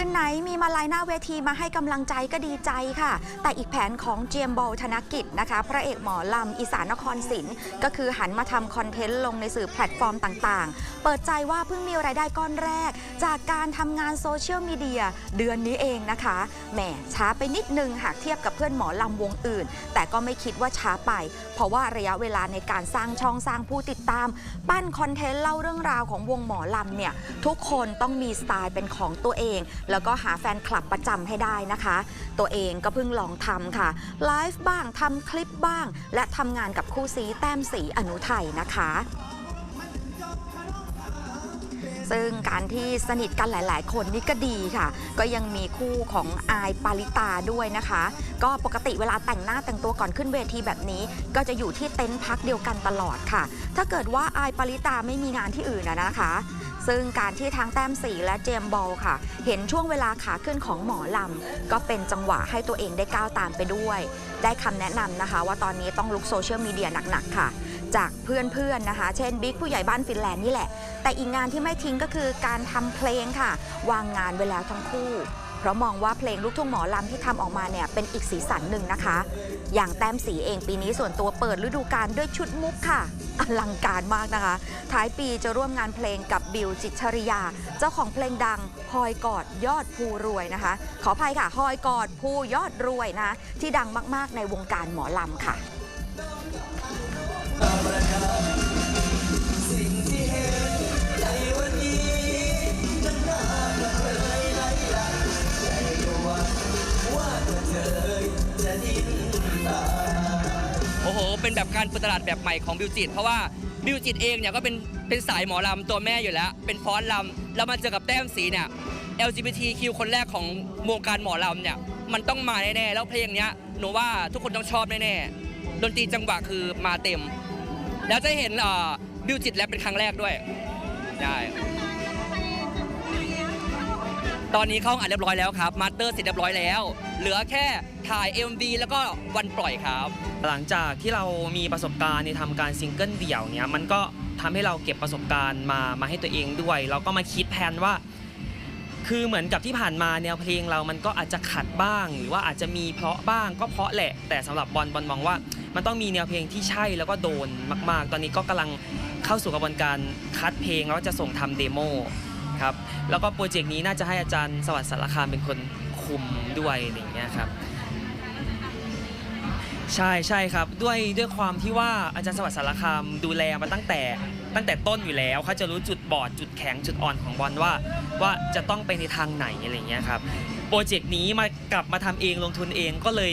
คืนไหนมีมาลายหน้าเวทีมาให้กำลังใจก็ดีใจค่ะ แต่อีกแผนของเจียมบอลธนกิจนะคะ พระเอกหมอลำอีสานนครศิลป์ก็คือหันมาทำคอนเทนต์ลงในสื่อแพลตฟอร์มต่างๆ เปิดใจว่าเพิ่งมีรายได้ก้อนแรก จากการทำงานโซเชียลมีเดียเดือนนี้เองนะคะแหมช้าไปนิดนึงหากเทียบกับเพื่อนหมอลำวงอื่น แต่ก็ไม่คิดว่าช้าไป เพราะว่าระยะเวลาในการสร้างช่องสร้างผู้ติดตาม ปั้นคอนเทนต์เล่าเรื่องราวของวงหมอลำเนี่ยทุกคนต้องมีสไตล์เป็นของตัวเองแล้วก็หาแฟนคลับประจำให้ได้นะคะ ตัวเองก็เพิ่งลองทำค่ะไลฟ์บ้างทำคลิปบ้าง และทำงานกับคู่ซีแต้มสีอนุไทยนะคะซึ่งการที่สนิทกันหลาย ๆ คนนี่ก็ดีค่ะ ก็ยังมีคู่ของอายปาริตาด้วยนะคะ ก็ปกติเวลาแต่งหน้าแต่งตัวก่อนขึ้นเวทีแบบนี้ ก็จะอยู่ที่เต็นท์พักเดียวกันตลอดค่ะ ถ้าเกิดว่าอายปาริตาไม่มีงานที่อื่นนะนะคะ ซึ่งการที่ทั้งแต้มสีและเจมบอลค่ะ เห็นช่วงเวลาขาขึ้นของหมอลำ ก็เป็นจังหวะให้ตัวเองได้ก้าวตามไปด้วย ได้คำแนะนำนะคะ ว่าตอนนี้ต้องลุกโซเชียลมีเดียหนัก ๆ ค่ะ จากเพื่อนๆนะคะ เช่นบิ๊กผู้ใหญ่บ้านฟินแลนด์นี่แหละ แต่อีกงานที่ไม่ทิ้งก็คือการทำเพลงค่ะ วางงานไว้แล้วทั้งคู่ เพราะมองว่าเพลงลูกทุ่งหมอลำที่ทำออกมาเนี่ยเป็นอีกสีสันหนึ่งนะคะ อย่างแต้มสีเองปีนี้ส่วนตัวเปิดฤดูกาลด้วยชุดมุกค่ะ อลังการมากนะคะ ท้ายปีจะร่วมงานเพลงกับบิวจิตรชริยา เจ้าของเพลงดังฮอยกอดยอดภูรวยนะคะ ขออภัยค่ะฮอยกอดภูยอดรวยนะ ที่ดังมากๆในวงการหมอลำค่ะ เป็นแบบการเปิดตลาดแบบใหม่ของบิวจิต เพราะว่าบิวจิตเองเนี่ยก็เป็นเป็นสายหมอลำตัวแม่อยู่แล้ว เป็นฟ้อนลำแล้วมาเจอกับแต้มสีเนี่ย LGBTQ คนแรกของวงการหมอลำเนี่ยมันต้องมาแน่ๆแล้วเพลงเนี้ยหนูว่าทุกคนต้องชอบแน่ๆดนตรีจังหวะคือมาเต็ม แล้วจะเห็นบิวจิตแรปเป็นครั้งแรกด้วยใช่ ตอนนี้เข้าห้องอัดเรียบร้อยแล้วครับมาสเตอร์เสร็จเรียบร้อยแล้ว เหลือแค่ถ่าย MV แล้วก็วันปล่อยครับ หลังจากที่เรามีประสบการณ์ในทำการซิงเกิลเดี่ยวเนี้ยมันก็ทำให้เราเก็บประสบการณ์มามาให้ตัวเองด้วยเราก็มาคิดแผนว่า คือเหมือนกับที่ผ่านมาแนวเพลงเรามันก็อาจจะขัดบ้าง หรือว่าอาจจะมีเพราะบ้างก็เพราะแหละ แต่สำหรับบอลบอลมองว่า มันต้องมีแนวเพลงที่ใช่แล้วก็โดนมาก ๆ ตอนนี้ก็กำลังเข้าสู่กระบวนการคัดเพลงแล้วจะส่งทำเดโม ครับ แล้วก็โปรเจกต์นี้น่าจะให้อาจารย์สวัสดิ์สารคามเป็นคนคุมด้วยอะไรอย่างเงี้ยครับใช่ใช่ครับด้วยด้วยความที่ว่าอาจารย์สวัสดิ์สารคามดูแลมาตั้งแต่ตั้งแต่ต้นอยู่แล้วเขาจะรู้จุดบอดจุดแข็งจุดอ่อนของบอลว่า ว่าจะต้องไปในทางไหนอะไรเงี้ยครับโปรเจกต์นี้มากลับมาทำเองลงทุนเองก็เลย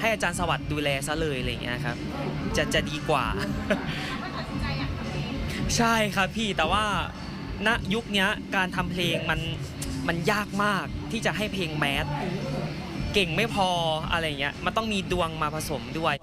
ให้อาจารย์สวัสดิ์ดูแลซะเลยอะไรเงี้ยครับจะจะดีกว่า ใช่ครับพี่แต่ว่า ณยุคนี้การทำเพลงมันมันยากมากที่จะให้เพลงแมสเก่งไม่พออะไรเงี้ยมันต้องมีดวงมาผสมด้วย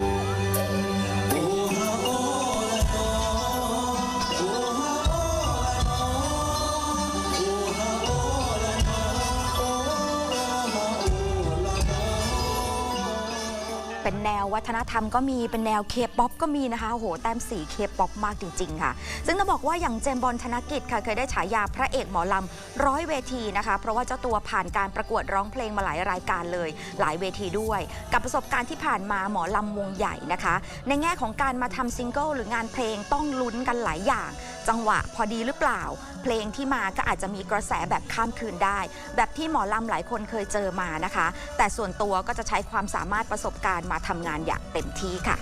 เป็นแนววัฒนธรรมก็มีเป็นแนวเคป๊อปก็มีนะคะโหแต้มสีเคป๊อปมากจริง ๆ ค่ะ ซึ่งต้องบอกว่าอย่างเจมบอลธนกิจค่ะเคยได้ฉายาพระเอกหมอลำร้อยเวทีนะคะ เพราะว่าเจ้าตัวผ่านการประกวดร้องเพลงมาหลายรายการเลย หลายเวทีด้วย กับประสบการณ์ที่ผ่านมาหมอลำวงใหญ่นะคะ ในแง่ของการมาทำซิงเกิลหรืองานเพลงต้องลุ้นกันหลายอย่าง จังหวะพอดีหรือเปล่า เพลงที่มาก็อาจจะมีกระแสแบบข้ามคืนได้ แบบที่หมอลำหลายคนเคยเจอมานะคะ แต่ส่วนตัวก็จะใช้ความสามารถประสบการณ์มาทำงานอย่างเต็มที่ค่ะ